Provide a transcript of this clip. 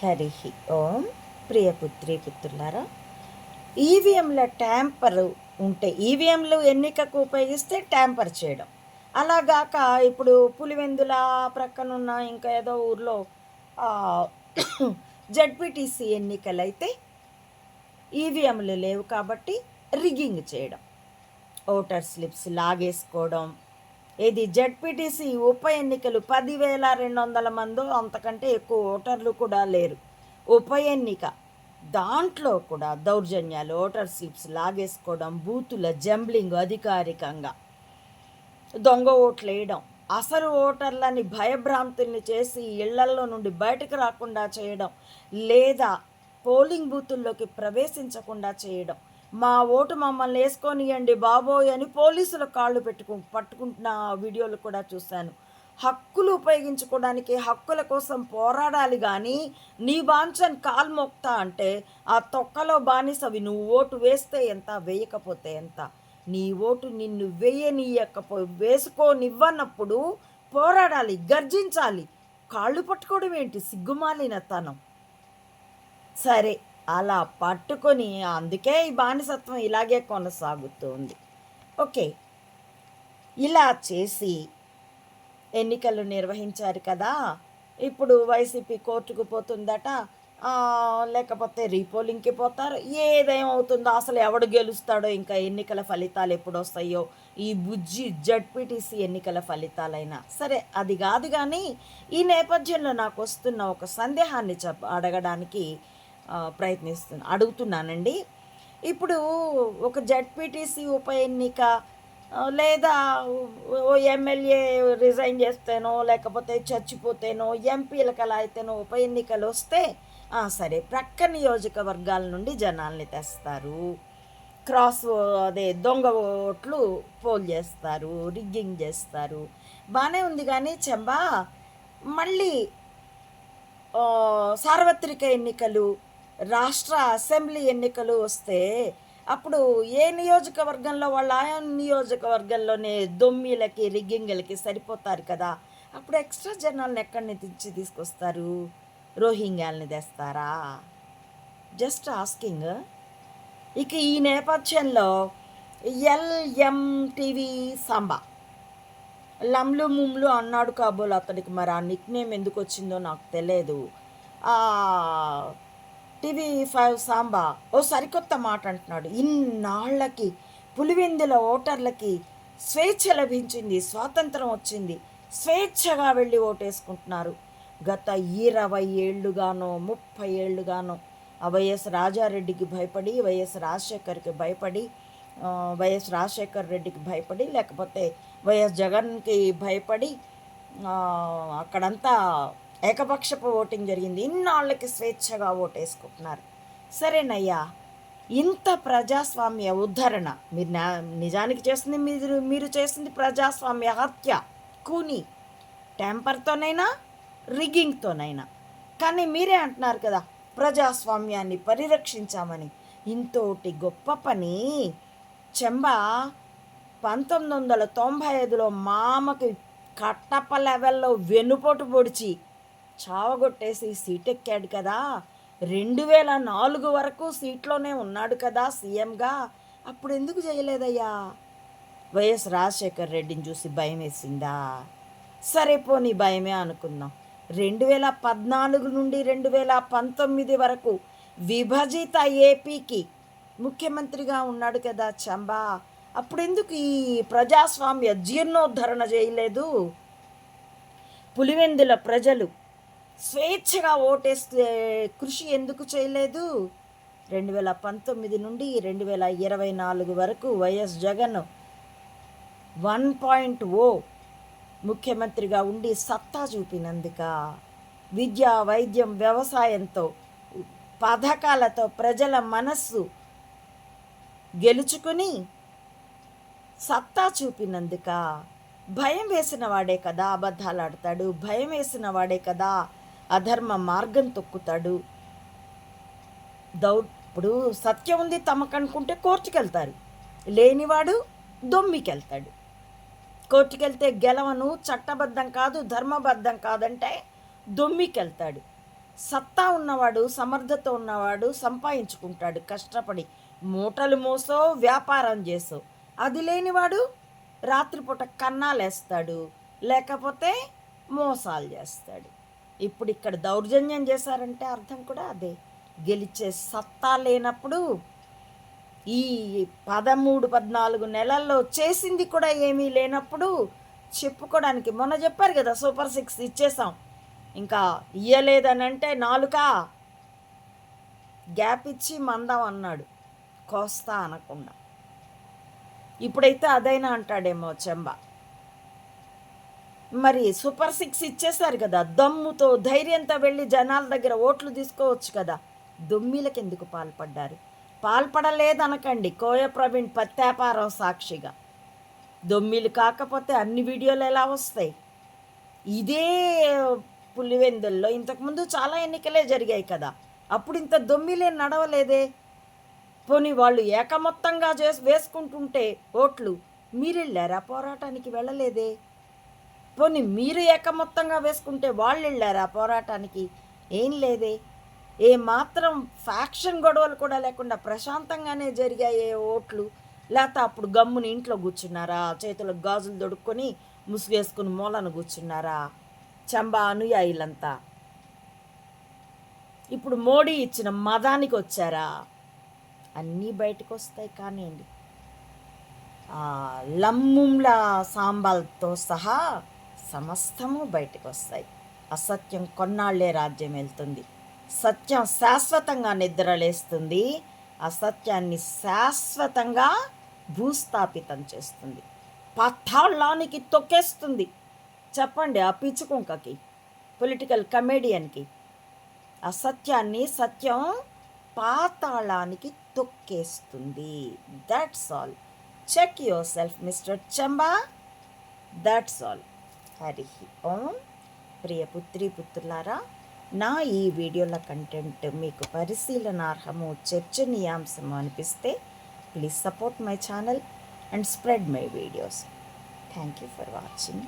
హరి ఓం. ప్రియపుత్రి పుత్రులారా ఈవీఎంల ట్యాంపర్ ఉంటే ఈవీఎంలు ఎన్నికకు ఉపయోగిస్తే ట్యాంపర్ చేయడం. అలాగాక ఇప్పుడు పులివెందుల ప్రక్కనున్న ఇంకా ఏదో ఊర్లో జడ్పీటీసీ ఎన్నికలైతే ఈవీఎంలు లేవు కాబట్టి రిగ్గింగ్ చేయడం. ఓటర్ స్లిప్స్ లాగేసుకోవడం ఇది జడ్పీటీసీ ఉప ఎన్నికలు పదివేల రెండు వందల మందో అంతకంటే ఎక్కువ ఓటర్లు కూడా లేరు. ఉప ఎన్నిక దాంట్లో కూడా దౌర్జన్యాలు ఓటర్ స్లిప్స్ లాగేసుకోవడం బూతుల జంబ్లింగ్ అధికారికంగా. దొంగ ఓట్లు వేయడం అసలు ఓటర్లని భయభ్రాంతుల్ని చేసి ఇళ్ళల్లో నుండి బయటకు రాకుండా చేయడం లేదా పోలింగ్ బూతుల్లోకి ప్రవేశించకుండా చేయడం మా ఓటు మమ్మల్ని వేసుకొనియండి బాబోయ్ అని పోలీసుల కాళ్ళు పెట్టుకు పట్టుకుంటున్న వీడియోలు కూడా చూశాను. హక్కులు ఉపయోగించుకోవడానికి హక్కుల కోసం పోరాడాలి కానీ నీ బాంచన్ కాలు మోక్తా అంటే ఆ తొక్కలో బానిసవి నువ్వు ఓటు వేస్తే ఎంత వేయకపోతే ఎంత? నీ ఓటు నిన్ను వేయనీయకపో వేసుకోనివ్వనప్పుడు పోరాడాలి గర్జించాలి. కాళ్ళు పట్టుకోవడం ఏంటి? సిగ్గుమాలిన తనం సరే. అలా పట్టుకొని అందుకే ఈ బానిసత్వం ఇలాగే కొనసాగుతుంది ఓకే. ఇలా చేసి ఎన్నికలు నిర్వహించారు కదా ఇప్పుడు వైసీపీ కోర్టుకు పోతుందట లేకపోతే రీపోలింగ్కి పోతారు ఏదేమవుతుందో అసలు ఎవడు గెలుస్తాడో ఇంకా ఎన్నికల ఫలితాలు ఎప్పుడు వస్తాయో ఈ బుజ్జి జడ్పీటీసీ ఎన్నికల ఫలితాలైనా. సరే అది కాదు కానీ ఈ నేపథ్యంలో నాకు వస్తున్న ఒక సందేహాన్ని చెప్ప అడగడానికి ప్రయత్నిస్తున్నాను ప్రయత్నిస్తున్నా అడుగుతున్నానండి. ఇప్పుడు ఒక జడ్పీటీసీ ఉప ఎన్నిక లేదా ఓ ఎమ్మెల్యే రిజైన్ చేస్తేనో లేకపోతే చచ్చిపోతేనో ఎంపీలకు అలా అయితేనో ఉప ఎన్నికలు వస్తే సరే ప్రక్క నియోజకవర్గాల నుండి జనాల్ని తెస్తారు. క్రాస్ అదే దొంగ ఓట్లు పోల్ చేస్తారు రిగ్గింగ్ చేస్తారు. బాగానే ఉంది కానీ చెంబా మళ్ళీ సార్వత్రిక ఎన్నికలు రాష్ట్ర అసెంబ్లీ ఎన్నికలు వస్తే అప్పుడు ఏ నియోజకవర్గంలో వాళ్ళ ఆ నియోజకవర్గంలోనే దొమ్మిలకి రిగ్గింగ్లకి సరిపోతారు కదా. అప్పుడు ఎక్స్ట్రా జనాలను ఎక్కడి నుంచి తీసుకొస్తారు? రోహింగ్యాలని తెస్తారా? Just asking. ఇక ఈ నేపథ్యంలో ఎల్ఎంటీవీ సాంబా. లమ్లు ముమ్లు అన్నాడు కాబోలు అతనికి మరి ఆ నిక్ నేమ్ ఎందుకు వచ్చిందో నాకు తెలియదు టీవీ ఫైవ్ సాంబా ఓ సరికొత్త మాట అంటున్నాడు. ఇన్నాళ్ళకి పులివెందుల ఓటర్లకి స్వేచ్ఛ లభించింది స్వాతంత్రం వచ్చింది. స్వేచ్ఛగా వెళ్ళి ఓటేసుకుంటున్నారు. గత ఇరవై ఏళ్ళుగానో ముప్పై ఏళ్ళుగానో ఆ వైఎస్ రాజారెడ్డికి భయపడి వైఎస్ రాజశేఖర్కి భయపడి వైఎస్ రాజశేఖర్ రెడ్డికి భయపడి లేకపోతే వైఎస్ జగన్కి భయపడి అక్కడంతా ఏకపక్షపు ఓటింగ్ జరిగింది. ఇన్నాళ్ళకి స్వేచ్ఛగా ఓటేసుకుంటున్నారు. సరేనయ్యా ఇంత ప్రజాస్వామ్య ఉద్ధరణ మీరు నా- నిజానికి చేసింది మీరు మీరు చేసింది ప్రజాస్వామ్య హత్య కూని టెంపర్తోనైనా రిగ్గింగ్తోనైనా. కానీ మీరే అంటున్నారు కదా ప్రజాస్వామ్యాన్ని పరిరక్షించామని. ఇంతోటి గొప్ప పని. చెంబ పంతొమ్మిది వందల తొంభై ఐదులో మామకి కట్టప్ప లెవెల్లో వెన్నుపోటు పొడిచి చావగొట్టేసి సీట్ ఎక్కాడు కదా. రెండు వేల నాలుగు వరకు సీట్లోనే ఉన్నాడు కదా సీఎంగా. అప్పుడు ఎందుకు చేయలేదయ్యా వైఎస్ రాజశేఖర్ రెడ్డిని చూసి భయం వేసిందా సరే పోనీ భయమే అనుకుందాం. రెండు వేల పద్నాలుగు నుండి రెండు వేల పంతొమ్మిది వరకు విభజిత ఏపీకి ముఖ్యమంత్రిగా ఉన్నాడు కదా చంబా. అప్పుడెందుకు ఈ ప్రజాస్వామ్య జీర్ణోద్ధరణ చేయలేదు పులివెందుల ప్రజలు స్వేచ్ఛగా ఓటేస్తే కృషి ఎందుకు చేయలేదు? రెండు వేల పంతొమ్మిది నుండి రెండు వేల ఇరవై నాలుగు వరకు YS Jagan one point o ముఖ్యమంత్రిగా ఉండి సత్తా చూపినందుక విద్య వైద్యం వ్యవసాయంతో పథకాలతో ప్రజల మనస్సు గెలుచుకుని సత్తా చూపినందుక భయం వేసిన వాడే కదా అబద్ధాలు ఆడతాడు భయం వేసిన వాడే కదా అధర్మ మార్గం తొక్కుతాడు. దౌ ఇప్పుడు సత్యం ఉంది తమకనుకుంటే కోర్టుకెళ్తారు. లేనివాడు దొమ్మికెళ్తాడు. కోర్టుకెళ్తే గెలవను చట్టబద్ధం కాదు ధర్మబద్ధం కాదంటే దొమ్మికెళ్తాడు. సత్తా ఉన్నవాడు సమర్థత ఉన్నవాడు సంపాదించుకుంటాడు. కష్టపడి మూటలు మోసో వ్యాపారం చేసో. అది లేనివాడు రాత్రిపూట కన్నాలేస్తాడు. లేకపోతే మోసాలు చేస్తాడు. ఇప్పుడు ఇక్కడ దౌర్జన్యం చేశారంటే అర్థం కూడా అదే. గెలిచే సత్తా లేనప్పుడు ఈ పదమూడు పద్నాలుగు నెలల్లో చేసింది కూడా ఏమీ లేనప్పుడు చెప్పుకోవడానికి మొన్న చెప్పారు కదా సూపర్ సిక్స్ ఇచ్చేసాం. ఇంకా ఇయ్యలేదని అంటే నాలుక? గ్యాప్ ఇచ్చి మందం అన్నాడు. కోస్తా అనకుండా. ఇప్పుడైతే అదైనా అంటాడేమో చెంబ. మరి సూపర్ సిక్స్ ఇచ్చేశారు కదా. దమ్ముతో ధైర్యంతో వెళ్ళి జనాల దగ్గర ఓట్లు తీసుకోవచ్చు కదా. దొమ్మిలకు ఎందుకు పాల్పడ్డారు? పాల్పడలేదనకండి కోయ ప్రవీణ్ పత్యాపారం సాక్షిగా. దొమ్మిలు కాకపోతే అన్ని వీడియోలు ఎలా వస్తాయి? ఇదే పులివెందుల్లో ఇంతకుముందు చాలా ఎన్నికలే జరిగాయి కదా. అప్పుడు ఇంత దొమ్మిలే నడవలేదే? పోనీ వాళ్ళు ఏకమొత్తంగా చేసి వేసుకుంటుంటే ఓట్లు మీరు వెళ్ళారా పోరాటానికి వెళ్ళలేదే? పోనీ మీరు ఏకమొత్తంగా వేసుకుంటే వాళ్ళు వెళ్ళారా పోరాటానికి? ఏం లేదే. ఏ మాత్రం ఫ్యాక్షన్ గొడవలు కూడా లేకుండా ప్రశాంతంగానే జరిగాయే ఓట్లు. లేకపోతే అప్పుడు గమ్ముని ఇంట్లో కూర్చున్నారా? చేతులకు గాజులు దొడుక్కొని ముసుగేసుకుని మూలన కూర్చున్నారా? చంబా అనుయాయులంతా ఇప్పుడు మోడీ ఇచ్చిన మదానికి వచ్చారా? అన్నీ బయటకు వస్తాయి కానివ్వండి లమ్ముంల సాంబాల్తో సహా సమస్తము బయటకు వస్తాయి అసత్యం కొన్నాళ్ళే రాజ్యం వెళ్తుంది. సత్యం శాశ్వతంగా నిద్రలేస్తుంది. అసత్యాన్ని శాశ్వతంగా భూస్థాపితం చేస్తుంది. పత్తాళ్ళానికి తొక్కేస్తుంది. చెప్పండి ఆ పిచ్చుకుంకకి పొలిటికల్ కమేడియన్కి. అసత్యాన్ని సత్యం పాతాళానికి తొక్కేస్తుంది. That's all check yourself mister Chamba that's all Hari Om. ప్రియ పుత్రి పుత్రులారా నా ఈ వీడియోల కంటెంట్ మీకు పరిశీలనార్హము చర్చనీయాంశము అనిపిస్తే please support my channel and spread my videos. Thank you for watching.